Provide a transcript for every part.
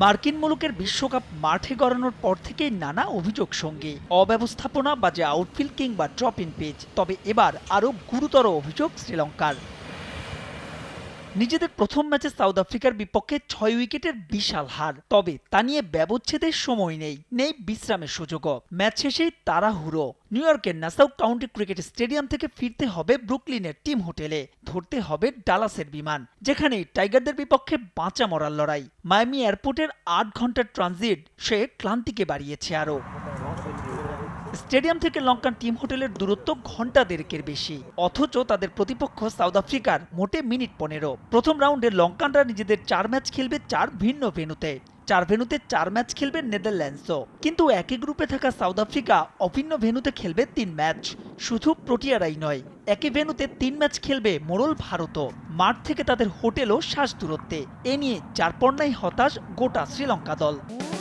মার্কিন মুলুকের বিশ্বকাপ মাঠে গড়ানোর পর থেকেই নানা অভিযোগ সঙ্গে। অব্যবস্থাপনা বাজে আউটফিল্ড কিংবা ড্রপ ইন পেজ তবে এবার আরও গুরুতর অভিযোগ শ্রীলঙ্কার। নিজেদের প্রথম ম্যাচে সাউথ আফ্রিকার বিপক্ষে ছয় উইকেটের বিশাল হার। তবে তা নিয়ে ব্যবচ্ছেদের সময় নেই নেই বিশ্রামের সুযোগও। ম্যাচ শেষেই তাড়াহুড়ো। নিউ ইয়র্কের নাসাউ কাউন্টি ক্রিকেট স্টেডিয়াম থেকে ফিরতে হবে ব্রুকলিনের টিম হোটেলে। ধরতে হবে ডালাসের বিমান যেখানে টাইগারদের বিপক্ষে বাঁচা মরার লড়াই। মায়ামি এয়ারপোর্টের আট ঘণ্টার ট্রানজিট, সে ক্লান্তিকে বাড়িয়েছে আরও। স্টেডিয়াম থেকে লঙ্কান টিম হোটেলের দূরত্ব ঘণ্টা দেড়েকের বেশি। অথচ তাদের প্রতিপক্ষ সাউথ আফ্রিকার মোটে মিনিট পনেরো। প্রথম রাউন্ডে লঙ্কানরা নিজেদের চার ম্যাচ খেলবে চার ভিন্ন ভেন্যুতে। চার ভেনুতে চার ম্যাচ খেলবে নেদারল্যান্ডসও। কিন্তু একই গ্রুপে থাকা সাউথ আফ্রিকা অভিন্ন ভেন্যুতে খেলবে তিন ম্যাচ। শুধু প্রোটিয়ারাই নয়, একই ভেন্যুতে তিন ম্যাচ খেলবে মোড়ল ভারতও। মাঠ থেকে তাদের হোটেলও শ্বাস দূরত্বে এ নিয়ে চারপন্নাই হতাশ গোটা শ্রীলঙ্কা দল।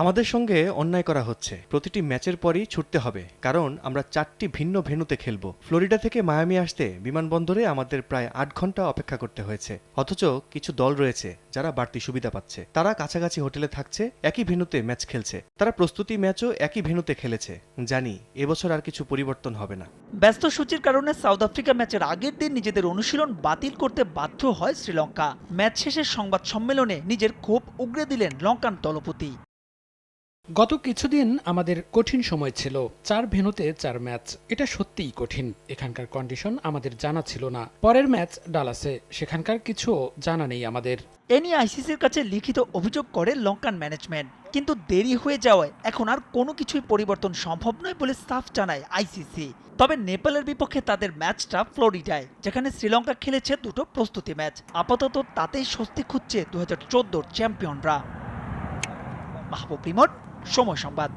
আমাদের সঙ্গে অন্যায় করা হচ্ছে। প্রতিটি ম্যাচের পরই ছুটতে হবে, কারণ আমরা চারটি ভিন্ন ভেন্যুতে খেলব। ফ্লোরিডা থেকে মায়ামি আসতে বিমানবন্দরে আমাদের প্রায় আট ঘণ্টা অপেক্ষা করতে হয়েছে। অথচ কিছু দল রয়েছে যারা বাড়তি সুবিধা পাচ্ছে। তারা কাছাকাছি হোটেলে থাকছে, একই ভেন্যুতে ম্যাচ খেলছে। তারা প্রস্তুতি ম্যাচও একই ভেন্যুতে খেলেছে। জানি, এবছর আর কিছু পরিবর্তন হবে না। ব্যস্ত সূচির কারণে সাউথ আফ্রিকা ম্যাচের আগের দিন নিজেদের অনুশীলন বাতিল করতে বাধ্য হয় শ্রীলঙ্কা। ম্যাচ শেষের সংবাদ সম্মেলনে নিজের ক্ষোভ উগরে দিলেন লঙ্কান দলপতি। গত কিছুদিন আমাদের কঠিন সময় ছিল, চার ভেনুতে চার ম্যাচ। এটা সত্যিই কঠিন। এখানকার কন্ডিশন আমাদের জানা ছিল না। পরের ম্যাচ ডালাসে, সেখানকার কিছু জানা নেই আমাদের। এ নিয়ে আইসিসির কাছে লিখিত অভিযোগ করে লঙ্কান ম্যানেজমেন্ট। কিন্তু দেরি হয়ে যাওয়ায় এখন আর কোনো কিছুই পরিবর্তন সম্ভব নয় বলে সাফ জানায় আইসিসি। তবে নেপালের বিপক্ষে তাদের ম্যাচটা ফ্লোরিডায়, যেখানে শ্রীলঙ্কা খেলেছে দুটো প্রস্তুতি ম্যাচ। আপাতত তাতেই স্বস্তি খুঁজছে দু হাজার চ্যাম্পিয়নরা। মাহবুব রিমোট সময় সংবাদ।